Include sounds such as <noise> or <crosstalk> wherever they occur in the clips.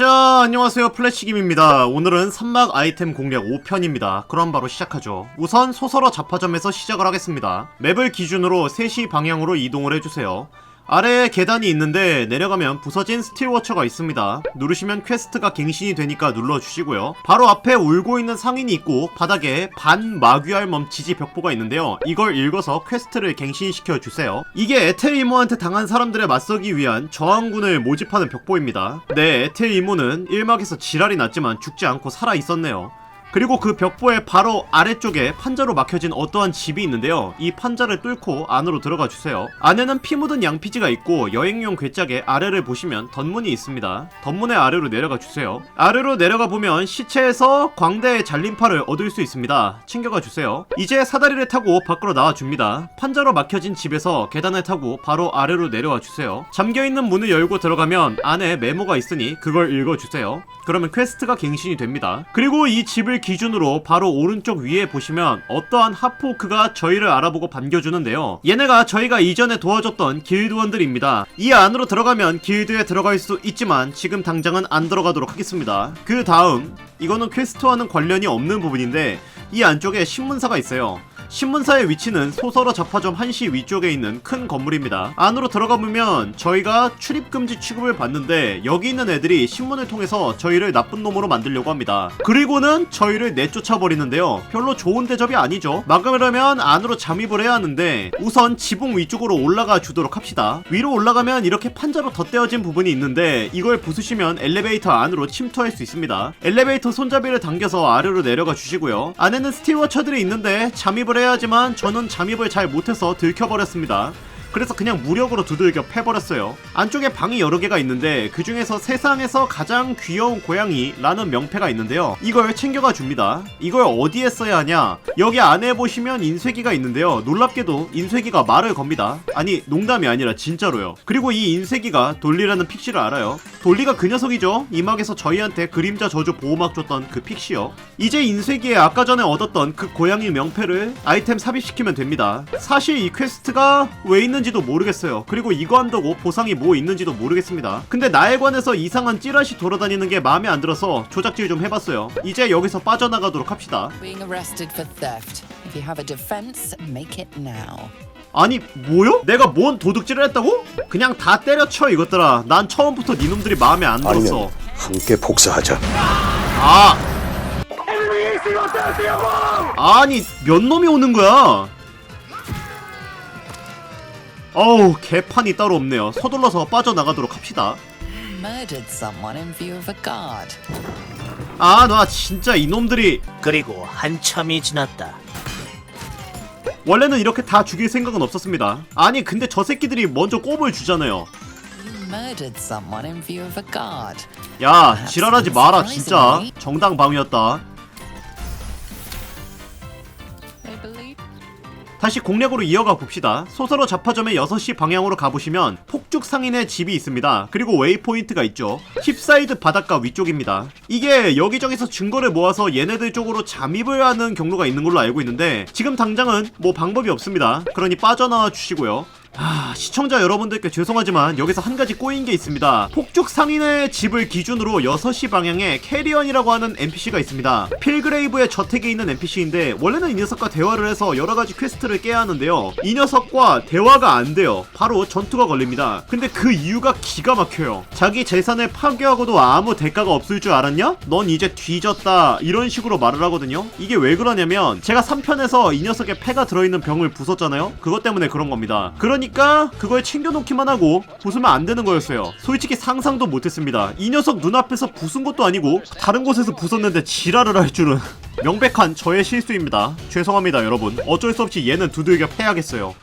자, 안녕하세요. 플래시김입니다. 오늘은 산막 아이템 공략 5편입니다. 그럼 바로 시작하죠. 우선 소설어 잡화점에서 시작을 하겠습니다. 맵을 기준으로 3시 방향으로 이동을 해주세요. 아래에 계단이 있는데 내려가면 부서진 스틸워처가 있습니다. 누르시면 퀘스트가 갱신이 되니까 눌러주시고요. 바로 앞에 울고 있는 상인이 있고 바닥에 반마귀알 멈치지 벽보가 있는데요. 이걸 읽어서 퀘스트를 갱신시켜 주세요. 이게 에텔 이모한테 당한 사람들에 맞서기 위한 저항군을 모집하는 벽보입니다. 네, 에텔 이모는 1막에서 지랄이 났지만 죽지 않고 살아 있었네요. 그리고 그 벽보의 바로 아래쪽에 판자로 막혀진 어떠한 집이 있는데요. 이 판자를 뚫고 안으로 들어가 주세요. 안에는 피 묻은 양피지가 있고 여행용 괴짝의 아래를 보시면 덧문이 있습니다. 덧문의 아래로 내려가 주세요. 아래로 내려가 보면 시체에서 광대의 잘림팔을 얻을 수 있습니다. 챙겨가 주세요. 이제 사다리를 타고 밖으로 나와 줍니다. 판자로 막혀진 집에서 계단을 타고 바로 아래로 내려와 주세요. 잠겨 있는 문을 열고 들어가면 안에 메모가 있으니 그걸 읽어 주세요. 그러면 퀘스트가 갱신이 됩니다. 그리고 이 집을 기준으로 바로 오른쪽 위에 보시면 어떠한 하포크가 저희를 알아보고 반겨주는데요. 얘네가 저희가 이전에 도와줬던 길드원들입니다. 이 안으로 들어가면 길드에 들어갈 수 있지만 지금 당장은 안 들어가도록 하겠습니다. 그 다음 이거는 퀘스트와는 관련이 없는 부분인데 이 안쪽에 신문사가 있어요. 신문사의 위치는 소설어 잡화점 한시 위쪽에 있는 큰 건물입니다. 안으로 들어가 보면 저희가 출입금지 취급을 받는데 여기 있는 애들이 신문을 통해서 저희를 나쁜 놈으로 만들려고 합니다. 그리고는 저희를 내쫓아 버리는데요. 별로 좋은 대접이 아니죠. 막으려면 안으로 잠입을 해야 하는데 우선 지붕 위쪽으로 올라가 주도록 합시다. 위로 올라가면 이렇게 판자로 덧대어진 부분이 있는데 이걸 부수시면 엘리베이터 안으로 침투할 수 있습니다. 엘리베이터 손잡이를 당겨서 아래로 내려가 주시고요. 안에는 스틸워처들이 있는데 잠입을 해야 하지만 저는 잠입을 잘 못해서 들켜버렸습니다. 그래서 그냥 무력으로 두들겨 패버렸어요. 안쪽에 방이 여러 개가 있는데 그 중에서 세상에서 가장 귀여운 고양이라는 명패가 있는데요. 이걸 챙겨가 줍니다. 이걸 어디에 써야 하냐? 여기 안에 보시면 인쇄기가 있는데요. 놀랍게도 인쇄기가 말을 겁니다. 아니 농담이 아니라 진짜로요. 그리고 이 인쇄기가 돌리라는 픽시를 알아요. 돌리가 그 녀석이죠. 이막에서 저희한테 그림자 저주 보호막 줬던 그 픽시요. 이제 인쇄기에 아까 전에 얻었던 그 고양이 명패를 아이템 삽입시키면 됩니다. 사실 이 퀘스트가 왜 있는 지도 모르겠어요. 그리고 이거 한다고 보상이 뭐 있는지도 모르겠습니다. 근데 나에 관해서 이상한 찌라시 돌아다니는 게 마음에 안 들어서 조작질 좀 해봤어요. 이제 여기서 빠져나가도록 합시다. 아니 뭐요? 내가 뭔 도둑질을 했다고? 그냥 다 때려쳐 이것들아. 난 처음부터 니놈들이 마음에 안 들었어. 아니면 함께 복사하자. 아. 아니 몇 놈이 오는 거야? 어우 개판이 따로 없네요. 서둘러서 빠져나가도록 합시다. Murdered someone in view of a guard. 아나 진짜 이놈들이 그리고 한참이 지났다. 원래는 이렇게 다 죽일 생각은 없었습니다. 아니 근데 저 새끼들이 먼저 꼽을 주잖아요. You murdered someone in view of a guard. 야 지랄하지 마라 진짜 정당 방위였다. 다시 공략으로 이어가 봅시다. 소설어 잡화점의 6시 방향으로 가보시면 폭죽 상인의 집이 있습니다. 그리고 웨이포인트가 있죠. 힙사이드 바닷가 위쪽입니다. 이게 여기저기서 증거를 모아서 얘네들 쪽으로 잠입을 하는 경로가 있는 걸로 알고 있는데 지금 당장은 뭐 방법이 없습니다. 그러니 빠져나와 주시고요. 아, 시청자 여러분들께 죄송하지만 여기서 한 가지 꼬인 게 있습니다. 폭죽 상인의 집을 기준으로 6시 방향에 캐리언이라고 하는 NPC가 있습니다. 필그레이브의 저택에 있는 NPC인데 원래는 이 녀석과 대화를 해서 여러 가지 퀘스트를 깨야 하는데요. 이 녀석과 대화가 안 돼요. 바로 전투가 걸립니다. 근데 그 이유가 기가 막혀요. 자기 재산을 파괴하고도 아무 대가가 없을 줄 알았냐? 넌 이제 뒤졌다. 이런 식으로 말을 하거든요. 이게 왜 그러냐면 제가 3편에서 이 녀석의 패가 들어있는 병을 부쉈잖아요. 그것 때문에 그런 겁니다. 그러니 까 그걸 챙겨놓기만 하고 부수면 안 되는 거였어요. 솔직히 상상도 못했습니다. 이 녀석 눈앞에서 부순 것도 아니고 다른 곳에서 부쉈는데 지랄을 할 줄은 <laughs> 명백한 저의 실수입니다. 죄송합니다 여러분. 어쩔 수 없이 얘는 두들겨 패야겠어요.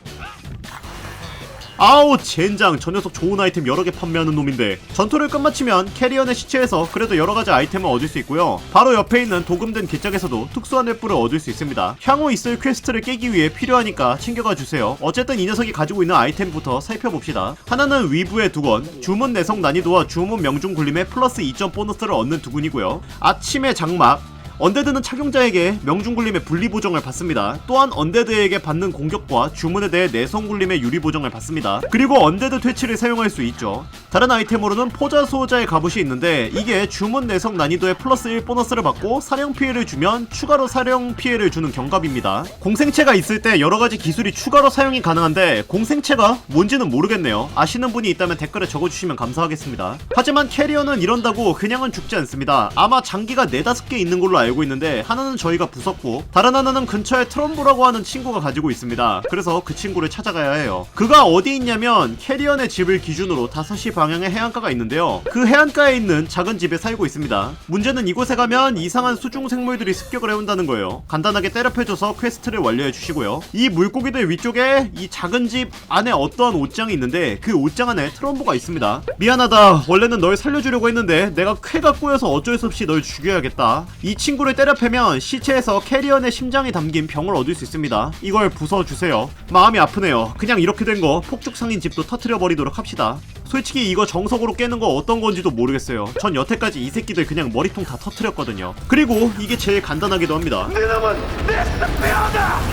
아우 젠장. 저 녀석 좋은 아이템 여러 개 판매하는 놈인데. 전투를 끝마치면 캐리언의 시체에서 그래도 여러 가지 아이템을 얻을 수 있고요. 바로 옆에 있는 도금된 기짝에서도 특수한 횃불을 얻을 수 있습니다. 향후 있을 퀘스트를 깨기 위해 필요하니까 챙겨가 주세요. 어쨌든 이 녀석이 가지고 있는 아이템부터 살펴봅시다. 하나는 위부의 두건 주문 내성 난이도와 주문 명중 굴림에 플러스 2점 보너스를 얻는 두군이고요. 아침의 장막 언데드는 착용자에게 명중굴림의 분리 보정을 받습니다. 또한 언데드에게 받는 공격과 주문에 대해 내성굴림의 유리 보정을 받습니다. 그리고 언데드 퇴치를 사용할 수 있죠. 다른 아이템으로는 포자 수호자의 갑옷이 있는데 이게 주문 내성 난이도에 플러스 1 보너스를 받고 사령 피해를 주면 추가로 사령 피해를 주는 경갑입니다. 공생체가 있을 때 여러 가지 기술이 추가로 사용이 가능한데 공생체가 뭔지는 모르겠네요. 아시는 분이 있다면 댓글에 적어주시면 감사하겠습니다. 하지만 캐리어는 이런다고 그냥은 죽지 않습니다. 아마 장기가 네다섯 개 있는 걸로 알고 있는데 하나는 저희가 부쉈고 다른 하나는 근처에 트럼브라고 하는 친구가 가지고 있습니다. 그래서 그 친구를 찾아가야 해요. 그가 어디 있냐면 캐리언의 집을 기준으로 5시 방향에 해안가가 있는데요. 그 해안가에 있는 작은 집에 살고 있습니다. 문제는 이곳에 가면 이상한 수중 생물들이 습격을 해온다는 거예요. 간단하게 때려펴줘서 퀘스트를 완료해 주시고요. 이 물고기들 위쪽에 이 작은 집 안에 어떠한 옷장이 있는데 그 옷장 안에 트럼보가 있습니다. 미안하다. 원래는 널 살려주려고 했는데 내가 쾌가 꼬여서 어쩔 수 없이 널 죽여야겠다. 이 친구를 때려 패면 시체에서 캐리언의 심장이 담긴 병을 얻을 수 있습니다. 이걸 부숴주세요. 마음이 아프네요. 그냥 이렇게 된 거 폭죽 상인 집도 터트려 버리도록 합시다. 솔직히 이거 정석으로 깨는 거 어떤 건지도 모르겠어요. 전 여태까지 이 새끼들 그냥 머리통 다 터트렸거든요. 그리고 이게 제일 간단하기도 합니다.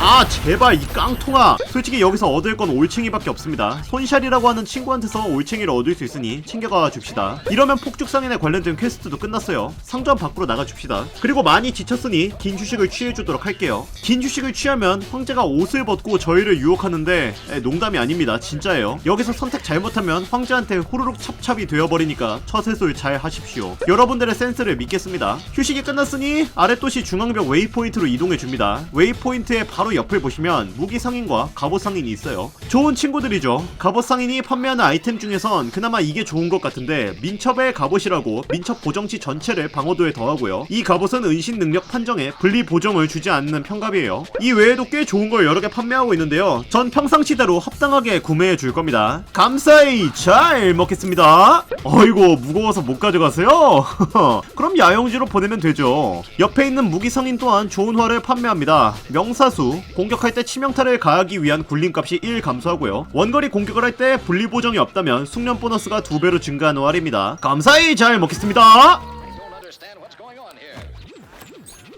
아 제발 이 깡통아! 솔직히 여기서 얻을 건 올챙이밖에 없습니다. 손샬이라고 하는 친구한테서 올챙이를 얻을 수 있으니 챙겨가 줍시다. 이러면 폭죽상인에 관련된 퀘스트도 끝났어요. 상점 밖으로 나가 줍시다. 그리고 많이 지쳤으니 긴 휴식을 취해주도록 할게요. 긴 휴식을 취하면 황제가 옷을 벗고 저희를 유혹하는데 에, 농담이 아닙니다. 진짜예요. 여기서 선택 잘못하면 황제한테 호로록 찹찹이 되어버리니까 처세술 잘 하십시오 여러분들의 센스를 믿겠습니다 휴식이 끝났으니 아랫도시 중앙벽 웨이포인트로 이동해 줍니다 웨이포인트의 바로 옆을 보시면 무기 상인과 갑옷 상인이 있어요. 좋은 친구들이죠. 갑옷 상인이 판매하는 아이템 중에선 그나마 이게 좋은 것 같은데 민첩의 갑옷이라고 민첩 보정치 전체를 방어도에 더하고요. 이 갑옷은 은신 능력 판정에 분리 보정을 주지 않는 편갑이에요. 이 외에도 꽤 좋은 걸 여러 개 판매하고 있는데요. 전 평상시대로 합당하게 구매해 줄 겁니다. 감사히 잘 먹겠습니다. 어이구 무거워서 못 가져가세요. <laughs> 그럼 야영지로 보내면 되죠. 옆에 있는 무기 상인 또한 좋은 활을 판매합니다. 명사수 공격할 때 치명타를 가하기 위한 굴림값이 1 감소하고요. 원거리 공격을 할 때 분리 보정이 없다면 숙련 보너스가 2배로 증가하는 활입니다. 감사히 잘 먹겠습니다.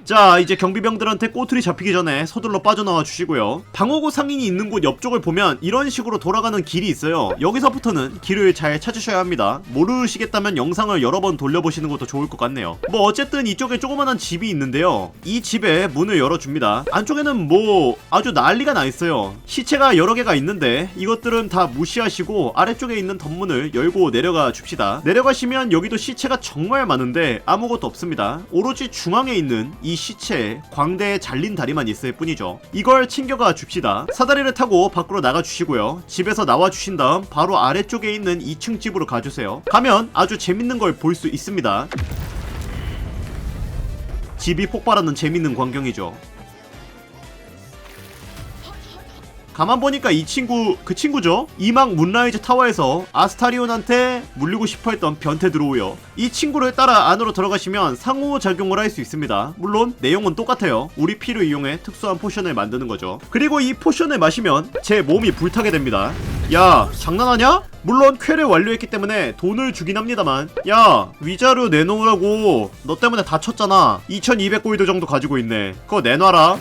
자 이제 경비병들한테 꼬투리 잡히기 전에 서둘러 빠져나와 주시고요. 방어구 상인이 있는 곳 옆쪽을 보면 이런 식으로 돌아가는 길이 있어요. 여기서부터는 길을 잘 찾으셔야 합니다. 모르시겠다면 영상을 여러 번 돌려보시는 것도 좋을 것 같네요. 뭐 어쨌든 이쪽에 조그만한 집이 있는데요. 이 집에 문을 열어줍니다. 안쪽에는 뭐 아주 난리가 나 있어요. 시체가 여러 개가 있는데 이것들은 다 무시하시고 아래쪽에 있는 덧문을 열고 내려가 줍시다. 내려가시면 여기도 시체가 정말 많은데 아무것도 없습니다. 오로지 중앙에 있는 이 시체에 광대에 잘린 다리만 있을 뿐이죠. 이걸 챙겨가 줍시다. 사다리를 타고 밖으로 나가 주시고요. 집에서 나와 주신 다음 바로 아래쪽에 있는 2층 집으로 가주세요. 가면 아주 재밌는 걸 볼 수 있습니다. 집이 폭발하는 재밌는 광경이죠. 가만 보니까 이 친구 그 친구죠? 이막 문라이즈 타워에서 아스타리온한테 물리고 싶어했던 변태 드로우요. 이 친구를 따라 안으로 들어가시면 상호작용을 할 수 있습니다. 물론 내용은 똑같아요. 우리 피를 이용해 특수한 포션을 만드는 거죠. 그리고 이 포션을 마시면 제 몸이 불타게 됩니다. 야 장난하냐? 물론 퀘를 완료했기 때문에 돈을 주긴 합니다만. 야 위자료 내놓으라고 너 때문에 다쳤잖아. 2200골드 정도 가지고 있네. 그거 내놔라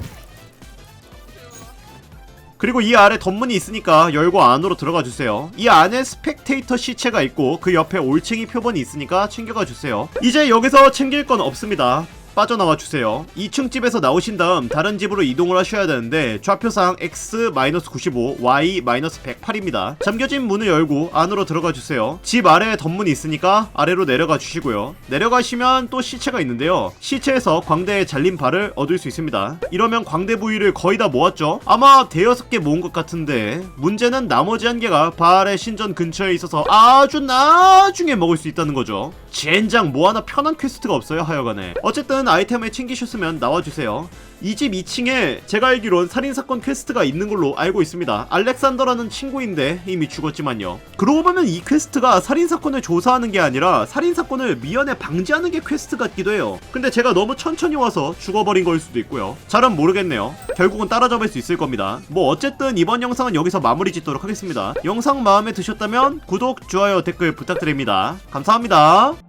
그리고 이 아래 덧문이 있으니까 열고 안으로 들어가 주세요. 이 안에 스펙테이터 시체가 있고 그 옆에 올챙이 표본이 있으니까 챙겨가 주세요. 이제 여기서 챙길 건 없습니다. 빠져나와 주세요. 2층 집에서 나오신 다음 다른 집으로 이동을 하셔야 되는데 좌표상 X-95, Y-108입니다. 잠겨진 문을 열고 안으로 들어가 주세요. 집 아래에 덧문이 있으니까 아래로 내려가 주시고요. 내려가시면 또 시체가 있는데요. 시체에서 광대에 잘린 발을 얻을 수 있습니다. 이러면 광대 부위를 거의 다 모았죠? 아마 대여섯 개 모은 것 같은데 문제는 나머지 한 개가 발의 신전 근처에 있어서 아주 나중에 먹을 수 있다는 거죠. 젠장 뭐 하나 편한 퀘스트가 없어요 하여간에 어쨌든 아이템을 챙기셨으면 나와주세요. 이 집 2층에 제가 알기론 살인사건 퀘스트가 있는 걸로 알고 있습니다. 알렉산더라는 친구인데 이미 죽었지만요. 그러고 보면 이 퀘스트가 살인사건을 조사하는 게 아니라 살인사건을 미연에 방지하는 게 퀘스트 같기도 해요. 근데 제가 너무 천천히 와서 죽어버린 걸 수도 있고요. 잘은 모르겠네요. 결국은 따라잡을 수 있을 겁니다. 뭐 어쨌든 이번 영상은 여기서 마무리 짓도록 하겠습니다. 영상 마음에 드셨다면 구독, 좋아요, 댓글 부탁드립니다. 감사합니다